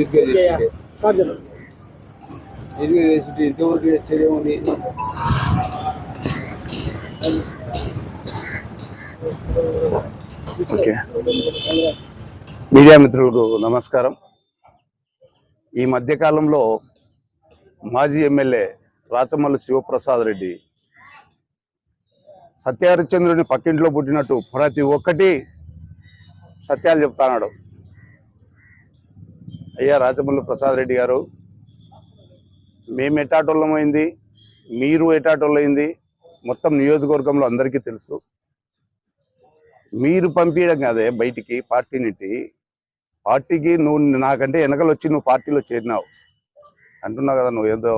ఇదిగా చేసింది ఇదిగా చేసింది ఇంతవరకు ఓకే మీడియా మిత్రులకు నమస్కారం. ఈ మధ్యకాలంలో మాజీ ఎమ్మెల్యే రాచమల్లి శివప్రసాద్ రెడ్డి సత్యహరిశ్చంద్రుని పక్కింట్లో పుట్టినట్టు ప్రతి ఒక్కటి సత్యాలు చెప్తాన్నాడు. అయ్యా రాచమల్లు ప్రసాద్ రెడ్డి గారు మేము ఎటాటోళ్ళమైంది మీరు ఎటాటోళ్ళైంది మొత్తం నియోజకవర్గంలో అందరికీ తెలుసు. మీరు పంపించడం కాదే బయటికి పార్టీనిటి. పార్టీకి నువ్వు నాకంటే వెనకలు వచ్చి నువ్వు పార్టీలో చేరినావు. అంటున్నావు కదా నువ్వు ఏదో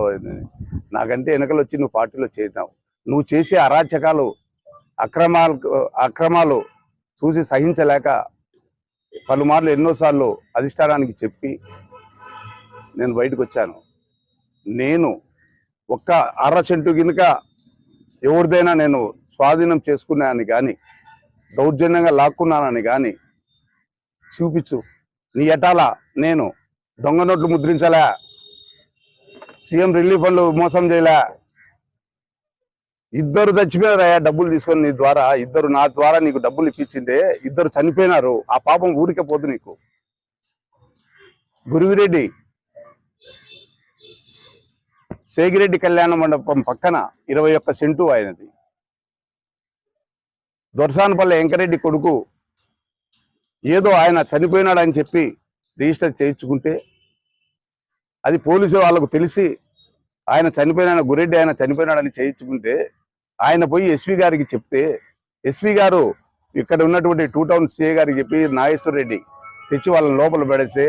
నాకంటే వెనకలు వచ్చి నువ్వు పార్టీలో చేరినావు. నువ్వు చేసే అరాచకాలు అక్రమాలు అక్రమాలు చూసి సహించలేక పలుమార్లు ఎన్నోసార్లు అధిష్టానానికి చెప్పి నేను బయటకు వచ్చాను. నేను ఒక్క అర చెంటు కిందక ఎవరిదైనా నేను స్వాధీనం చేసుకున్నానని కానీ దౌర్జన్యంగా లాక్కున్నానని కానీ చూపించు. నీ ఎటాల నేను దొంగ నోట్లు ముద్రించలే? సీఎం రిలీఫ్ ఫండ్లు మోసం చేయలే? ఇద్దరు చచ్చిపోయారయ్యా డబ్బులు తీసుకొని నీ ద్వారా. ఇద్దరు నా ద్వారా నీకు డబ్బులు ఇప్పించిందే. ఇద్దరు చనిపోయినారు. ఆ పాపం ఊరికే పోదు నీకు. గురువిరెడ్డి సేగిరెడ్డి కళ్యాణ మండపం పక్కన ఇరవై ఒక్క సెంటు ఆయనది. దొరసానపల్లి వెంకరెడ్డి కొడుకు ఏదో ఆయన చనిపోయినాడని చెప్పి రిజిస్టర్ చేయించుకుంటే అది పోలీసు వాళ్ళకు తెలిసి ఆయన చనిపోయిన గురెడ్డి ఆయన చనిపోయినాడని చేయించుకుంటే ఆయన పోయి ఎస్వి గారికి చెప్తే ఎస్వి గారు ఇక్కడ ఉన్నటువంటి టూ టౌన్ సిఏ గారికి చెప్పి నాగేశ్వర రెడ్డి తెచ్చి వాళ్ళని లోపల పెడేస్తే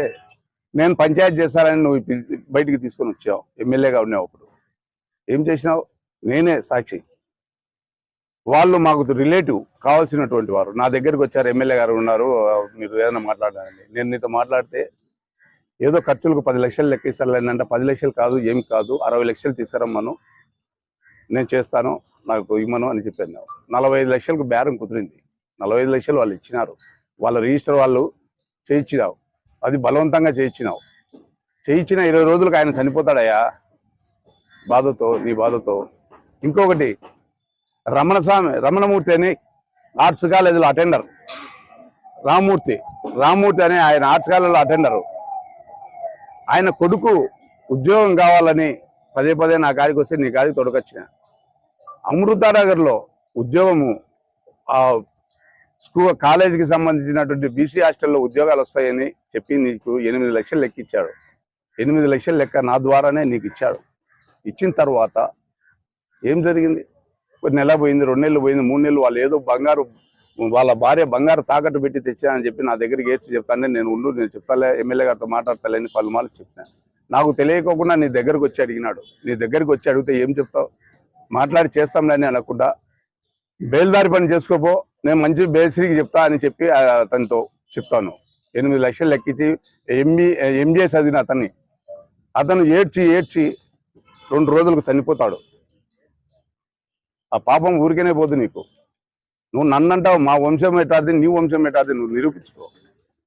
నేను పంచాయతీ చేస్తానని నువ్వు బయటికి తీసుకొని వచ్చావు ఎమ్మెల్యేగా ఉన్నావు అప్పుడు. ఏం చేసినావు? నేనే సాక్షి. వాళ్ళు మాకు రిలేటివ్ కావాల్సినటువంటి వారు. నా దగ్గరికి వచ్చారు ఎమ్మెల్యే గారు ఉన్నారు మీరు ఏదైనా మాట్లాడాలని నేను నీతో మాట్లాడితే ఏదో ఖర్చులకు పది లక్షలు లెక్కిస్తారు అంటే పది లక్షలు కాదు ఏమి కాదు అరవై లక్షలు తీసుకురమ్మను. నేను చేస్తాను. నాకు ఇమ్మను అని చెప్పాను నలభై ఐదు లక్షలకు బేరం కుదిరింది. నలభై ఐదు లక్షలు వాళ్ళు ఇచ్చినారు. వాళ్ళ రిజిస్టర్ వాళ్ళు చేయించినావు. అది బలవంతంగా చేయించినావు. చేయించిన ఇరవై రోజులకు ఆయన చనిపోతాడయ్యా. బాధతో నీ బాధతో. ఇంకొకటి రమణ స్వామి రమణమూర్తి అని ఆర్ట్స్ కాలేజీలో అటెండర్ రామ్మూర్తి రామ్మూర్తి అనే ఆయన ఆర్ట్స్ కాలేజీలో అటెండరు ఆయన కొడుకు ఉద్యోగం కావాలని పదే పదే నా కాడికి వస్తే నీ కాడికి తొడకొచ్చిన. అమృతానగర్లో ఉద్యోగము ఆ స్కూల్ కాలేజీకి సంబంధించినటువంటి బీసీ హాస్టల్లో ఉద్యోగాలు వస్తాయని చెప్పి నీకు ఎనిమిది లక్షలు లెక్క ఇచ్చాడు ఎనిమిది లక్షల లెక్క నా ద్వారానే నీకు ఇచ్చాడు. ఇచ్చిన తర్వాత ఏం జరిగింది? నెల పోయింది రెండు నెలలు పోయింది మూడు నెలలు వాళ్ళు ఏదో బంగారు వాళ్ళ భార్య బంగారు తాకట్టు పెట్టి తెచ్చానని చెప్పి నా దగ్గరికి ఏడ్చి చెప్తానే నేను ఉండు నేను చెప్తాలే ఎమ్మెల్యే గారితో మాట్లాడతాలేని పలుమాలు చెప్పినాను నాకు తెలియకోకుండా నీ దగ్గరకు వచ్చి అడిగినాడు. నీ దగ్గరికి వచ్చి అడిగితే ఏం చెప్తావు? మాట్లాడి చేస్తాంలే అనకుండా బేల్దారి పని చేసుకోపో నేను మంచి బేసిరీకి చెప్తా అని చెప్పి అతనితో చెప్తాను. ఎనిమిది లక్షలు లెక్కించి ఎంబీ ఎంబీఏ చదివిన అతన్ని. అతను ఏడ్చి ఏడ్చి రెండు రోజులకు చనిపోతాడు. ఆ పాపం ఊరికేనే పోదు నీకు. నువ్వు నన్నంటావు మా వంశం ఎటాది నీ వంశం ఎటాది నువ్వు నిరూపించుకో.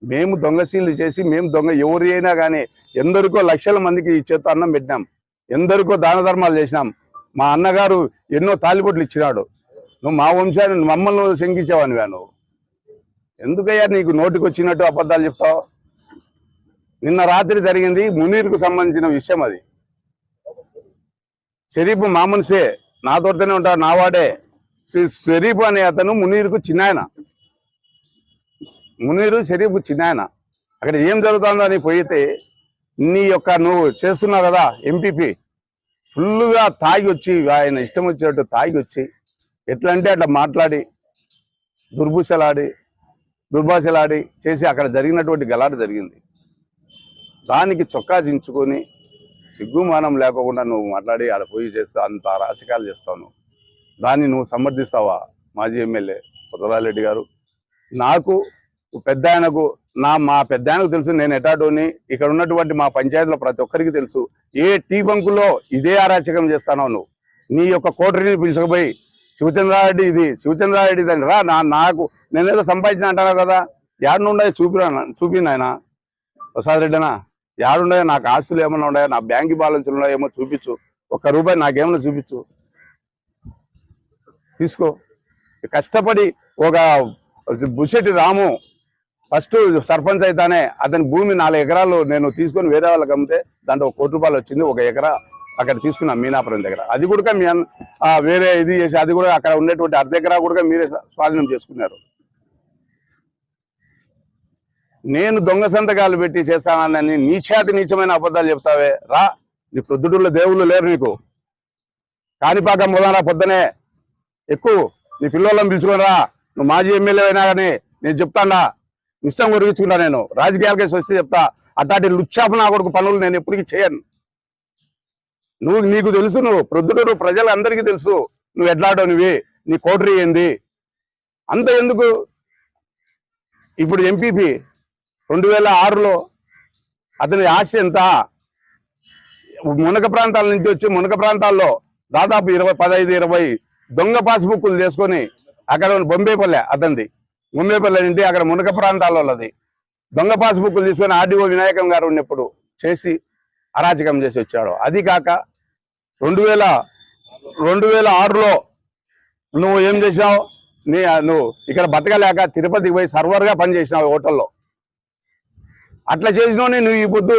మేము దొంగశీలు చేసి మేము దొంగ ఎవరి అయినా కానీ ఎందరికో లక్షల మందికి ఈ అన్నం పెట్టినాం. ఎందరికో దాన ధర్మాలు చేసినాం. మా అన్నగారు ఎన్నో తాలిబొట్లు ఇచ్చినాడు. నువ్వు మా వంశాన్ని మమ్మల్ని శంకించావనివా నువ్వు. ఎందుకయ్యా నీకు నోటికి వచ్చినట్టు అబద్ధాలు చెప్తావు? నిన్న రాత్రి జరిగింది మునీర్కు సంబంధించిన విషయం అది. షరీఫ్ మామన్సే నాతోటనే ఉంటాడు నావాడే శ్రీ షరీఫ్ అనే అతను మునీర్కు చిన్నాయన. మునీరు షరీఫ్ చిన్నాయన. అక్కడ ఏం జరుగుతుందో అని పోయితే నీ యొక్క నువ్వు చేస్తున్నావు కదా ఎంపీపీ. ఫుల్గా తాగి వచ్చి ఆయన ఇష్టం వచ్చినట్టు తాగి వచ్చి ఎట్లా అంటే అట్లా మాట్లాడి దుర్భుషలాడి దుర్భాషలాడి చేసి అక్కడ జరిగినటువంటి గలాట జరిగింది. దానికి చొక్కా దించుకొని సిగ్గుమానం లేకుండా నువ్వు మాట్లాడి ఆడ పోయి చేస్తా అంత రాచకాలు చేస్తావు దాన్ని నువ్వు సమర్థిస్తావా? మాజీ ఎమ్మెల్యే పొదరారెడ్డి గారు. నాకు పెద్ద ఆయనకు నా మా పెద్దానికి తెలుసు నేను ఎటాటోని ఇక్కడ ఉన్నటువంటి మా పంచాయతీలో ప్రతి ఒక్కరికి తెలుసు. ఏ టీ బంకులో ఇదే అరాచకం చేస్తానో నువ్వు. నీ యొక్క కోటరీని పిలుచుకుపోయి శివచంద్రారెడ్డి ఇది శివచంద్రారెడ్డి ఇది రా నా నాకు నేనేదో సంపాదించిన అంటాను కదా? యాడ్ నుండి చూపిరా చూపి నాయన ప్రసాద్ రెడ్డినా? యాడుండే నాకు ఆస్తులు ఏమైనా ఉన్నాయో? నా బ్యాంక్ బ్యాలెన్స్లు ఉన్నాయో ఏమో చూపించు. ఒక్క రూపాయి నాకేమన్నా చూపించు. తీసుకో. కష్టపడి ఒక బుషెట్టి రాము ఫస్ట్ సర్పంచ్ అయితేనే అతని భూమి నాలుగు ఎకరాలు నేను తీసుకొని వేరే వాళ్ళకి అమ్మితే దాంట్లో ఒక కోటి రూపాయలు వచ్చింది ఒక ఎకరా అక్కడ తీసుకున్నాం మీనాపురం దగ్గర. అది కూడా మీ వేరే ఇది చేసి అది కూడా అక్కడ ఉండేటువంటి అర్ధ ఎకరా కూడా మీరే స్వాధీనం చేసుకున్నారు. నేను దొంగ సంతకాలు పెట్టి చేస్తానని నీచాతి నీచమైన అబద్ధాలు చెప్తావే రా. నీ ప్రొద్దుడుల్లో దేవుళ్ళు లేరు నీకు. కాణిపాక మొదలరా పొద్దునే ఎక్కువ నీ పిల్లలను పిలుచుకొని రా. నువ్వు మాజీ ఎమ్మెల్యే అయినా కానీ నేను చెప్తాడా ఇష్టం గురించుకుంటా నేను. రాజకీయాలకి వస్తే చెప్తా అట్లాంటి లుచ్చాప నా కొడుకు పనులు నేను ఎప్పటికీ చేయను. నువ్వు నీకు తెలుసు నువ్వు ప్రొద్దుటూరు ప్రజలందరికీ తెలుసు. నువ్వు ఎట్లాడో నీ కోటరీ ఏంది? అంత ఎందుకు? ఇప్పుడు ఎంపీపీ రెండు వేల ఆరులో అతని ఆశ ఎంత? మునక ప్రాంతాల నుంచి వచ్చి మునక ప్రాంతాల్లో దాదాపు ఇరవై పదహైదు ఇరవై దొంగ పాస్బుక్లు చేసుకొని అక్కడ బొంబేపల్లె అతనిది. బొంబేపల్లె నుండి అక్కడ మునక ప్రాంతాల్లో ఉన్నది దొంగ పాస్బుక్లు తీసుకొని ఆర్డీఓ వినాయకం గారు ఉన్నప్పుడు చేసి అరాచకం చేసి వచ్చాడు. అది కాక రెండు వేల రెండు వేల ఆరులో నువ్వు ఏం చేసినావు? నీ నువ్వు ఇక్కడ బతకలేక తిరుపతికి పోయి సర్వర్గా పనిచేసినావు హోటల్లో. అట్లా చేసినవని నువ్వు ఈ పొద్దు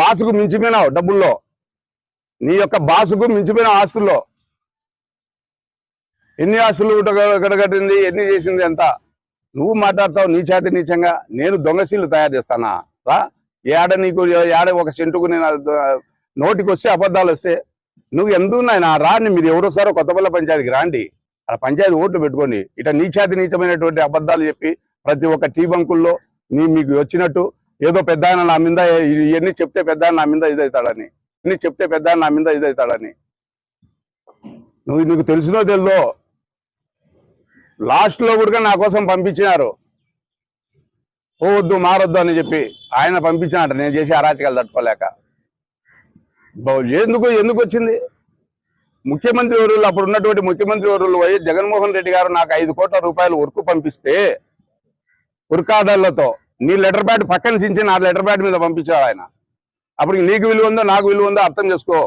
బాసుకు మించిపోయినావు డబ్బుల్లో. నీ యొక్క బాసుకు మించిపోయిన ఆస్తుల్లో. ఎన్ని ఆస్తులు గడగట్టింది ఎన్ని చేసింది అంతా? నువ్వు మాట్లాడతావు నీ చేతి నీచంగా నేను దొంగశీలు తయారు చేస్తానా? రా ఏడ నీకు ఏడ ఒక సెంటుకు నేను నోటికి వస్తే అబద్ధాలు వస్తే నువ్వు ఎందుకు నా రాని మీరు ఎవరు వస్తారో కొత్తపల్లి పంచాయతీకి రాండి. అలా పంచాయతీ ఓట్లు పెట్టుకోండి ఇట్లా నీచాతి నీచమైనటువంటి అబద్ధాలు చెప్పి ప్రతి ఒక్క టీ బంకుల్లో నీ మీకు వచ్చినట్టు ఏదో పెద్ద ఆయన నా మీద ఇవన్నీ చెప్తే పెద్ద నా మీద ఇదవుతాడని ఇన్ని చెప్తే పెద్ద నా మీద ఇదవుతాడని నువ్వు నీకు తెలిసినో తెలుదో లాస్ట్లో కూడా నా కోసం పంపించినారు. పోవద్దు మారొద్దు అని చెప్పి ఆయన పంపించినట నేను చేసి అరాచకాలు తట్టుకోలేక. ఎందుకు ఎందుకు వచ్చింది? ముఖ్యమంత్రి వర్యులు అప్పుడు ఉన్నటువంటి ముఖ్యమంత్రి వర్యులు వైఎస్ జగన్మోహన్ రెడ్డి గారు నాకు ఐదు కోట్ల రూపాయలు వర్క్ పంపిస్తే ఉరుకాదళ్ళతో నీ లెటర్ ప్యాడ్ పక్కన చించి నా లెటర్ ప్యాడ్ మీద పంపించారు ఆయన. అప్పుడు నీకు విలువ ఉందో నాకు విలువ ఉందో అర్థం చేసుకో.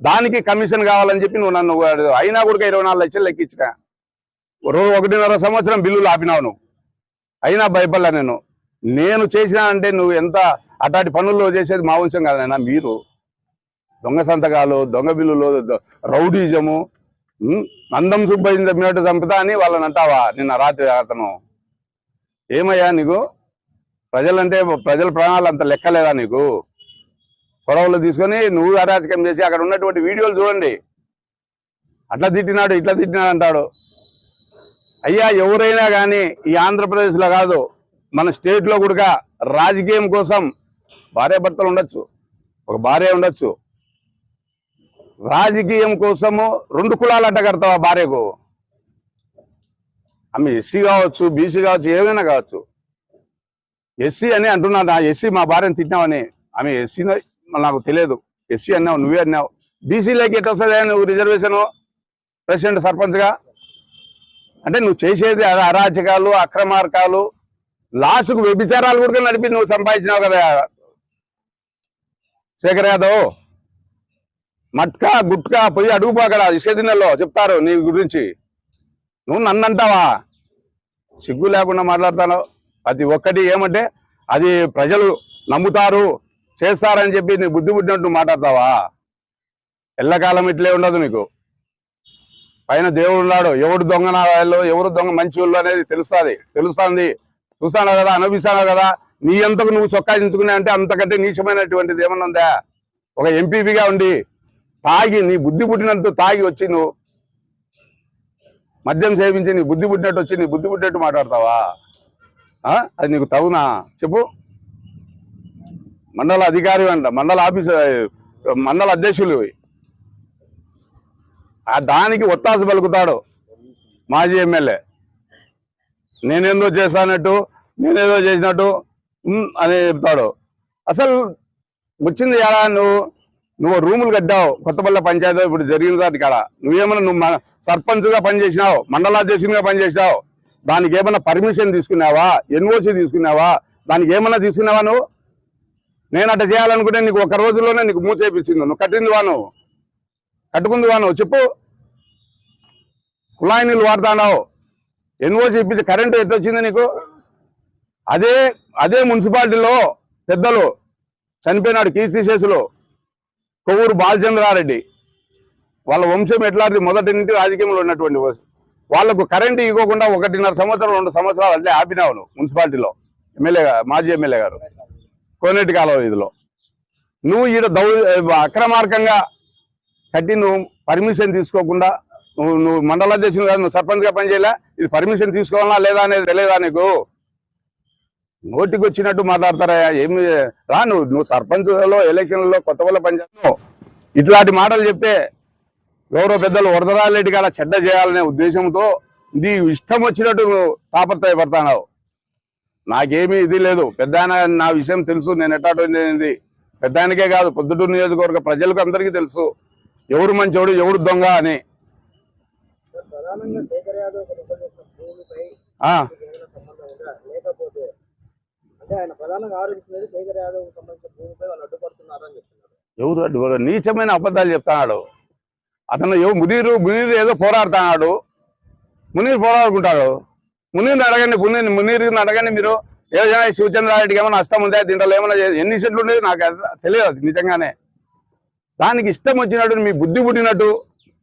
దానికి కమిషన్ కావాలని చెప్పి నువ్వు నన్ను అయినా కూడా ఇరవై నాలుగు లక్షలు లెక్కించిన రోజు ఒకటిన్నర సంవత్సరం బిల్లులు ఆపినావు నువ్వు. అయినా భయపడలే నేను. నేను చేసినా అంటే నువ్వు ఎంత అట్లాంటి పనుల్లో చేసేది మా వంశం కాదైనా మీరు. దొంగ సంతకాలు దొంగ బిల్లులు రౌడీజము అందం సుబ్బయ్య చంపినట్టు చంపుతా అని వాళ్ళని అంటావా నిన్న రాత్రి అతను. ఏమయ్యా నీకు? ప్రజలంటే ప్రజల ప్రాణాలు అంత లెక్కలేదా నీకు? గొడవలు తీసుకొని నువ్వు అరాచకం చేసి అక్కడ ఉన్నటువంటి వీడియోలు చూడండి. అట్లా తిట్టినాడు ఇట్లా తిట్టినాడు అంటాడు. అయ్యా ఎవరైనా కానీ ఈ ఆంధ్రప్రదేశ్లో కాదు మన స్టేట్లో కూడా రాజకీయం కోసం భార్య భర్తలు ఉండొచ్చు ఒక భార్య ఉండొచ్చు. రాజకీయం కోసము రెండు కులాలు అడ్డ కడతావా భార్యకు? ఆమె ఎస్సీ కావచ్చు బీసీ కావచ్చు ఏమైనా కావచ్చు. ఎస్సీ అని అంటున్నా ఎస్సీ మా భార్యను తిట్టినావని. ఆమె ఎస్సీ నాకు తెలియదు. ఎస్సీ అన్నావు నువ్వే అన్నావు. బీసీలోకి ఎట్లా వస్తుంది నువ్వు రిజర్వేషన్ ప్రెసిడెంట్ సర్పంచ్గా? అంటే నువ్వు చేసేది అరాచకాలు అక్రమార్కాలు లాస్ట్కు వ్యభిచారాలు కూడా నడిపి నువ్వు సంపాదించినావు కదా. శేఖర్ యాదవ్ మట్కా గుట్కా పోయి అడుగుపో అక్కడ ఇసుక దిన్నెల్లో చెప్తారు నీ గురించి. నువ్వు నన్ను అంటావా? సిగ్గు లేకుండా మాట్లాడతాను ప్రతి ఒక్కటి ఏమంటే అది ప్రజలు నమ్ముతారు చేస్తారని చెప్పి నీ బుద్ధి పుట్టినట్టు మాట్లాడతావా? ఎల్లకాలం ఇట్లే ఉండదు నీకు. పైన దేవుడు ఉన్నాడు. ఎవడు దొంగ నా వాళ్ళు ఎవరు దొంగ మంచి వాళ్ళు అనేది తెలుస్తుంది. తెలుస్తుంది. చూస్తాను కదా? అనుభవిస్తాను కదా? నీ ఎంతకు నువ్వు చొక్కా దించుకునే అంటే అంతకంటే నీచమైనటువంటిది ఏమన్నా ఉందా? ఒక ఎంపీపీగా ఉండి తాగి నీ బుద్ధి పుట్టినంత తాగి వచ్చి నువ్వు మద్యం సేవించి నీ బుద్ధి పుట్టినట్టు వచ్చి నీ బుద్ధి పుట్టినట్టు మాట్లాడతావా? ఆ? అది నీకు తగునా? చెప్పు. మండల అధికారి అంట మండల ఆఫీసు మండల అధ్యక్షులు దానికి ఒత్తాస పలుకుతాడు మాజీ ఎమ్మెల్యే. నేనేందో చేశానట్టు నేనేదో చేసినట్టు అని చెప్తాడు. అసలు వచ్చింది ఎలా నువ్వు? నువ్వు రూములు కట్టావు కొత్తపల్లి పంచాయతీ ఇప్పుడు జరిగిన దాటి కాడ. నువ్వేమన్నా నువ్వు మన సర్పంచ్గా పనిచేసినావు మండలాధ్యక్షునిగా పనిచేసినావు దానికి ఏమన్నా పర్మిషన్ తీసుకున్నావా? ఎన్ఓసి తీసుకున్నావా? దానికి ఏమన్నా తీసుకున్నావా నువ్వు? నేను అట్ట చేయాలనుకుంటే నీకు ఒక రోజులోనే నీకు మూచేపించింది నువ్వు కట్టింది వా నువ్వు. కట్టుకుందువా నువ్వు చెప్పు. కుళాయి నీళ్ళు వాడుతున్నావు ఎన్ఓసి ఇప్పించి కరెంటు ఎట్లా వచ్చింది నీకు? అదే అదే మున్సిపాలిటీలో పెద్దలు చనిపోయినాడు కీర్తిశేషులు కొవ్వూరు బాలచంద్రారెడ్డి. వాళ్ళ వంశం ఎట్లాంటి మొదటి నుండి రాజకీయంలో ఉన్నటువంటి వాళ్ళకు కరెంటు ఇవ్వకుండా ఒకటిన్నర సంవత్సరం రెండు సంవత్సరాలు అంటే ఆపినావును మున్సిపాలిటీలో. ఎమ్మెల్యే మాజీ ఎమ్మెల్యే గారు. కోనేటి కాలువ ఇదిలో. నువ్వు ఈడ దౌ అక్రమార్కంగా కట్టి నువ్వు పర్మిషన్ తీసుకోకుండా నువ్వు నువ్వు మండల అధ్యక్షుడు కాదు నువ్వు సర్పంచ్గా పనిచేయలే. ఇది పర్మిషన్ తీసుకోవాలా లేదా అనేది తెలియదా నీకు? నోటికి వచ్చినట్టు మాట్లాడతారా ఏమి రా నువ్వు నువ్వు సర్పంచ్లో ఎలక్షన్లలో కొత్త వాళ్ళ పనిచేస్తావు ఇట్లాంటి మాటలు చెప్తే గౌరవ పెద్దలు వరదరారెడ్డి కాడ చెడ్డ చేయాలనే ఉద్దేశంతో నీ ఇష్టం వచ్చినట్టు నువ్వు తాపత్రయపడతావు నాకేమీ ఇది లేదు. పెద్ద నా విషయం తెలుసు. నేను ఎట్లాంటి పెద్ద ఆయనకే కాదు పొద్దుటూరు నియోజకవర్గ ప్రజలకు అందరికీ తెలుసు. ఎవరు మంచోడు ఎవరు దొంగ అని. ఎవరు అడ్డు నీచమైన అబద్ధాలు చెప్తాడు అతను ఎవ మునీరు మునీరు ఏదో పోరాడుతున్నాడు. మునీరు పోరాడుకుంటాడు. మునీర్ని అడగండి మునీర్ మునీర్ని అడగండి మీరు. ఏదైనా శివచంద్రారెడ్డికి ఏమైనా నష్టం ఉందా? దీంట్లో ఏమైనా ఎన్ని సెట్లు ఉండేది నాకు తెలియదు నిజంగానే. దానికి ఇష్టం వచ్చినట్టు మీ బుద్ధి పుట్టినట్టు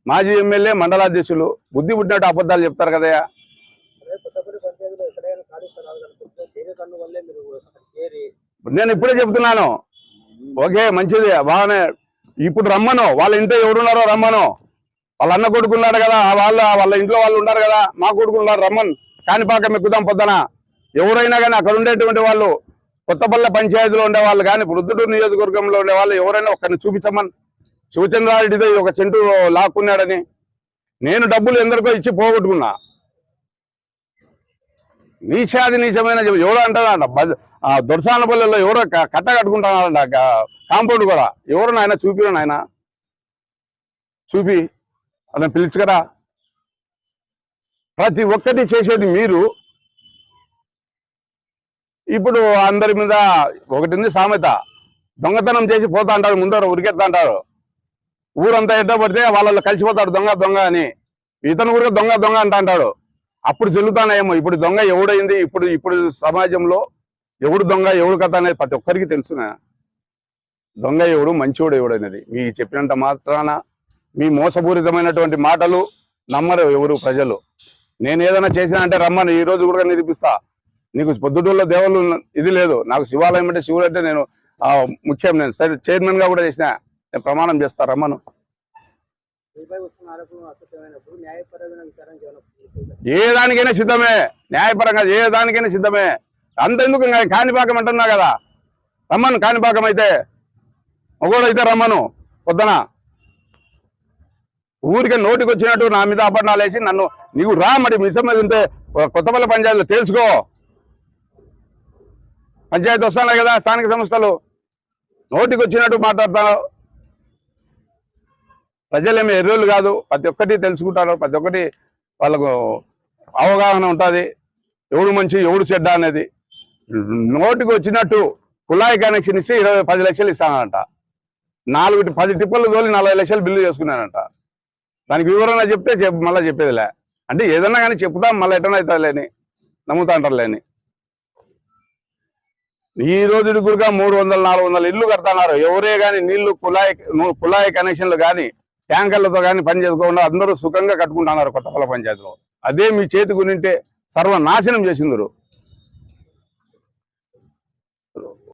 మాజీ ఎమ్మెల్యే మండలాధ్యక్షులు బుద్ధి పుట్టినట్టు అబద్ధాలు చెప్తారు కదయా నేను ఇప్పుడే చెప్తున్నాను. ఓకే మంచిది. బాగానే ఇప్పుడు రమ్మను. వాళ్ళ ఇంట్లో ఎవరున్నారో రమ్మను. వాళ్ళ అన్న కొడుకున్నాడు కదా ఆ వాళ్ళ వాళ్ళ ఇంట్లో వాళ్ళు ఉన్నారు కదా మా కొడుకున్నారు రమ్మన్. కాణిపాకం ఎక్కుదాం పొద్దున. ఎవరైనా కానీ అక్కడ ఉండేటువంటి వాళ్ళు కొత్తపల్లె పంచాయతీలో ఉండేవాళ్ళు కానీ వృద్ధుడు నియోజకవర్గంలో ఉండేవాళ్ళు ఎవరైనా ఒకరిని చూపించమని. శివచంద్రారెడ్డితో ఒక సెంటు లాక్కున్నాడని నేను డబ్బులు ఎందరికో ఇచ్చి పోగొట్టుకున్నా. నీచాది నీచమైన ఎవడో అంటాడంట బజ్- ఆ దొరసానపల్లెలో ఎవరో కట్ట కట్టుకుంటానంట కాంపౌండ్ కూడా. ఎవరు నాయన? చూపిరు నాయన. చూపి. అతను పిలుచుకరా. ప్రతి ఒక్కటి చేసేది మీరు. ఇప్పుడు అందరి మీద ఒకటి ఉంది సామెత. దొంగతనం చేసి పోతా అంటారు ముందర ఉరికెత్తా అంటారు. ఊరంతా ఎడ్డ పడితే వాళ్ళు కలిసిపోతాడు దొంగ దొంగ అని. ఇతను కూడా దొంగ దొంగ అంట అంటాడు. అప్పుడు చెల్లుతానేమో ఇప్పుడు దొంగ ఎవడైంది ఇప్పుడు ఇప్పుడు సమాజంలో ఎవడు దొంగ ఎవడు కథ అనేది ప్రతి ఒక్కరికి తెలుసునా? దొంగ ఎవడు మంచివాడు ఎవడనేది మీ చెప్పినంత మాత్రాన మీ మోసపూరితమైనటువంటి మాటలు నమ్మరు ఎవరు ప్రజలు. నేను ఏదైనా చేసినా అంటే రమ్మని ఈ రోజు కూడా నిరూపిస్తా. నీకు పొద్దుటూరులో దేవుళ్ళు ఇది లేదు. నాకు శివాలయం అంటే శివుడు అంటే నేను ముఖ్యం నేను. సరే చైర్మన్గా కూడా చేసిన. నేను ప్రమాణం చేస్తా రమ్మను. ఏ దానికైనా సిద్ధమే. న్యాయపరంగా ఏ దానికైనా సిద్ధమే. అంతెందుకు కాణిపాకం అంటున్నా కదా. రమ్మను కాణిపాకం అయితే. అయితే రమ్మను. పొద్దున. ఊరికే నోటికి వచ్చినట్టు నా మీద అపర్ణాలు వేసి నన్ను నీకు రా మరి మిసం మీద ఉంటే కొత్తపల్లి పంచాయతీలో తేల్చుకో పంచాయతీ వస్తాను కదా స్థానిక సంస్థలు. నోటికి వచ్చినట్టు మాట్లాడతాను ప్రజలేమి ఎర్రోళ్ళు కాదు. ప్రతి ఒక్కటి తెలుసుకుంటారు. ప్రతి ఒక్కటి వాళ్ళకు అవగాహన ఉంటుంది. ఎవడు మంచి ఎవడు చెడ్డ అనేది. నోటికి వచ్చినట్టు కుళాయి కనెక్షన్ ఇచ్చి ఇరవై పది లక్షలు ఇస్తానంట. నాలుగు పది టిప్పలు తోలి నలభై లక్షలు బిల్లు చేసుకున్నానంట. దానికి వివరణ చెప్తే చెప్ మళ్ళీ చెప్పేదిలే. అంటే ఏదన్నా కానీ చెప్తాం మళ్ళీ ఎటన్నా అవుతుంది లేని నమ్ముతా అంటారు లేని ఈ రోజు కూడా మూడు వందల నాలుగు వందల ఇల్లు కడతాన్నారు. ఎవరే కానీ నీళ్ళు కుళాయి కుళాయి కనెక్షన్లు కానీ ట్యాంకర్లతో కానీ పని చేసుకోకుండా అందరూ సుఖంగా కట్టుకుంటున్నారు కొత్తపల్లి పంచాయతీలో. అదే మీ చేతికి ఉంటే సర్వనాశనం చేసిందరు.